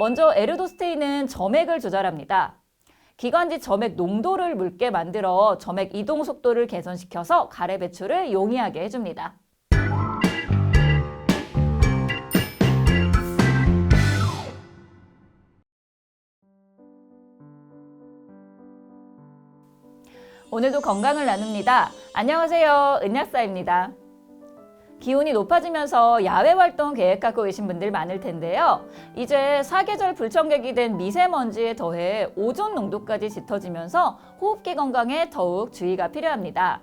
먼저 에르도스테인은 점액을 조절합니다. 기관지 점액 농도를 묽게 만들어 점액 이동 속도를 개선시켜서 가래 배출을 용이하게 해줍니다. 오늘도 건강을 나눕니다. 안녕하세요. 은약사입니다. 기온이 높아지면서 야외 활동 계획하고 계신 분들 많을 텐데요. 이제 사계절 불청객이 된 미세먼지에 더해 오존 농도까지 짙어지면서 호흡기 건강에 더욱 주의가 필요합니다.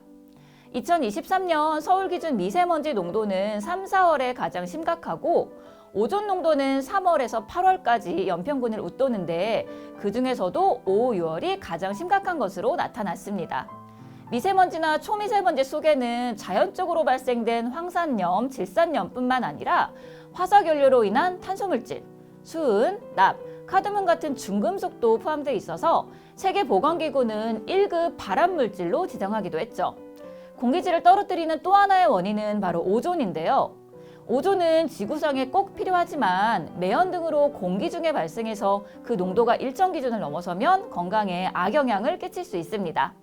2023년 서울 기준 미세먼지 농도는 3, 4월에 가장 심각하고 오존 농도는 3월에서 8월까지 연평균을 웃도는데 그 중에서도 5, 6월이 가장 심각한 것으로 나타났습니다. 미세먼지나 초미세먼지 속에는 자연적으로 발생된 황산염, 질산염뿐만 아니라 화석연료로 인한 탄소물질, 수은, 납, 카드뮴 같은 중금속도 포함되어 있어서 세계보건기구는 1급 발암물질로 지정하기도 했죠. 공기질을 떨어뜨리는 또 하나의 원인은 바로 오존인데요. 오존은 지구상에 꼭 필요하지만 매연 등으로 공기 중에 발생해서 그 농도가 일정 기준을 넘어서면 건강에 악영향을 끼칠 수 있습니다.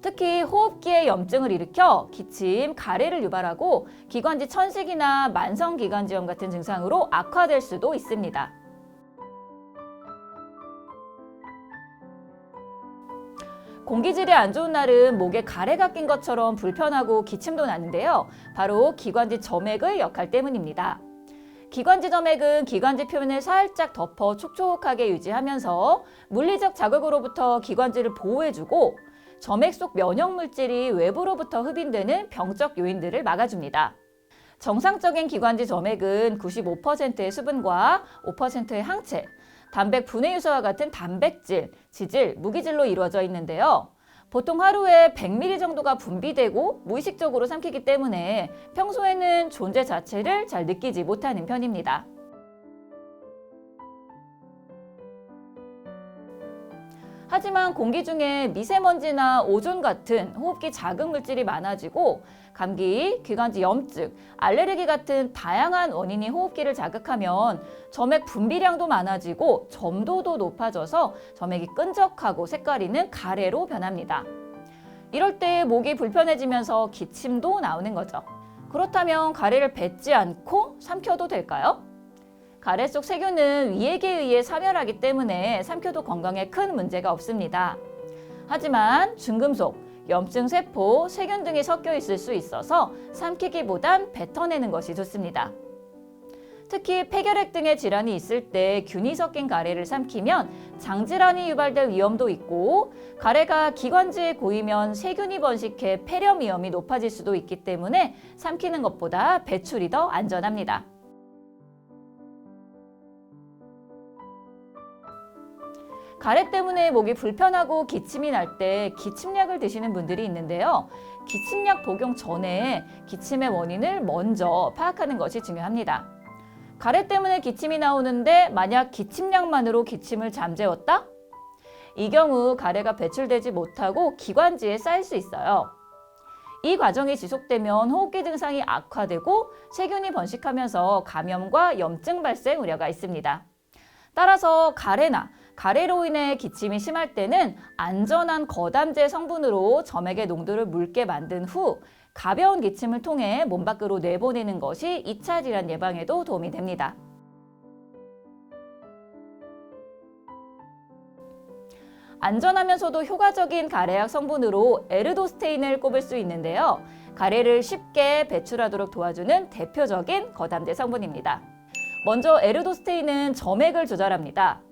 특히 호흡기에 염증을 일으켜 기침, 가래를 유발하고 기관지 천식이나 만성기관지염 같은 증상으로 악화될 수도 있습니다. 공기질이 안 좋은 날은 목에 가래가 낀 것처럼 불편하고 기침도 나는데요. 바로 기관지 점액의 역할 때문입니다. 기관지 점액은 기관지 표면을 살짝 덮어 촉촉하게 유지하면서 물리적 자극으로부터 기관지를 보호해주고 점액 속 면역 물질이 외부로부터 흡인되는 병적 요인들을 막아줍니다. 정상적인 기관지 점액은 95%의 수분과 5%의 항체, 단백 분해 유소와 같은 단백질, 지질, 무기질로 이루어져 있는데요. 보통 하루에 100ml 정도가 분비되고 무의식적으로 삼키기 때문에 평소에는 존재 자체를 잘 느끼지 못하는 편입니다. 하지만 공기 중에 미세먼지나 오존 같은 호흡기 자극 물질이 많아지고 감기, 기관지 염증, 알레르기 같은 다양한 원인이 호흡기를 자극하면 점액 분비량도 많아지고 점도도 높아져서 점액이 끈적하고 색깔이는 가래로 변합니다. 이럴 때 목이 불편해지면서 기침도 나오는 거죠. 그렇다면 가래를 뱉지 않고 삼켜도 될까요? 가래 속 세균은 위액에 의해 사멸하기 때문에 삼켜도 건강에 큰 문제가 없습니다. 하지만 중금속, 염증 세포, 세균 등이 섞여 있을 수 있어서 삼키기보단 뱉어내는 것이 좋습니다. 특히 폐결핵 등의 질환이 있을 때 균이 섞인 가래를 삼키면 장질환이 유발될 위험도 있고 가래가 기관지에 고이면 세균이 번식해 폐렴 위험이 높아질 수도 있기 때문에 삼키는 것보다 배출이 더 안전합니다. 가래 때문에 목이 불편하고 기침이 날 때 기침약을 드시는 분들이 있는데요. 기침약 복용 전에 기침의 원인을 먼저 파악하는 것이 중요합니다. 가래 때문에 기침이 나오는데 만약 기침약만으로 기침을 잠재웠다? 이 경우 가래가 배출되지 못하고 기관지에 쌓일 수 있어요. 이 과정이 지속되면 호흡기 증상이 악화되고 세균이 번식하면서 감염과 염증 발생 우려가 있습니다. 따라서 가래나 가래로 인해 기침이 심할 때는 안전한 거담제 성분으로 점액의 농도를 묽게 만든 후 가벼운 기침을 통해 몸 밖으로 내보내는 것이 2차 질환 예방에도 도움이 됩니다. 안전하면서도 효과적인 가래약 성분으로 에르도스테인을 꼽을 수 있는데요. 가래를 쉽게 배출하도록 도와주는 대표적인 거담제 성분입니다. 먼저 에르도스테인은 점액을 조절합니다.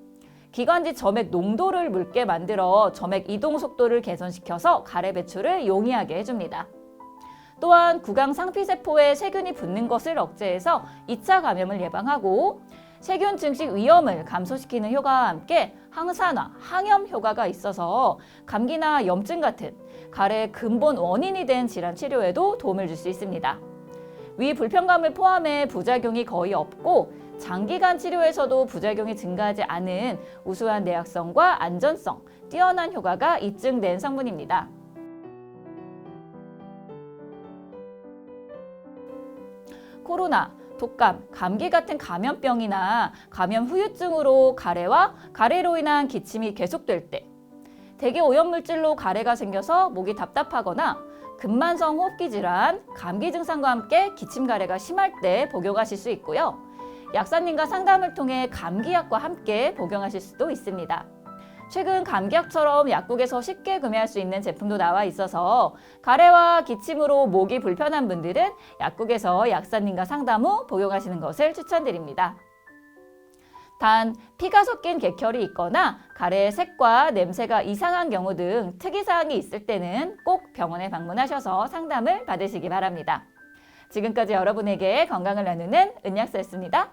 기관지 점액 농도를 묽게 만들어 점액 이동 속도를 개선시켜서 가래 배출을 용이하게 해줍니다. 또한 구강 상피세포에 세균이 붙는 것을 억제해서 2차 감염을 예방하고 세균 증식 위험을 감소시키는 효과와 함께 항산화, 항염 효과가 있어서 감기나 염증 같은 가래의 근본 원인이 된 질환 치료에도 도움을 줄 수 있습니다. 위 불편감을 포함해 부작용이 거의 없고 장기간 치료에서도 부작용이 증가하지 않은 우수한 내약성과 안전성, 뛰어난 효과가 입증된 성분입니다. 코로나, 독감, 감기 같은 감염병이나 감염 후유증으로 가래와 가래로 인한 기침이 계속될 때, 대기 오염물질로 가래가 생겨서 목이 답답하거나 근만성 호흡기 질환, 감기 증상과 함께 기침 가래가 심할 때 복용하실 수 있고요. 약사님과 상담을 통해 감기약과 함께 복용하실 수도 있습니다. 최근 감기약처럼 약국에서 쉽게 구매할 수 있는 제품도 나와 있어서 가래와 기침으로 목이 불편한 분들은 약국에서 약사님과 상담 후 복용하시는 것을 추천드립니다. 단 피가 섞인 객혈이 있거나 가래의 색과 냄새가 이상한 경우 등 특이사항이 있을 때는 꼭 병원에 방문하셔서 상담을 받으시기 바랍니다. 지금까지 여러분에게 건강을 나누는 은약사였습니다.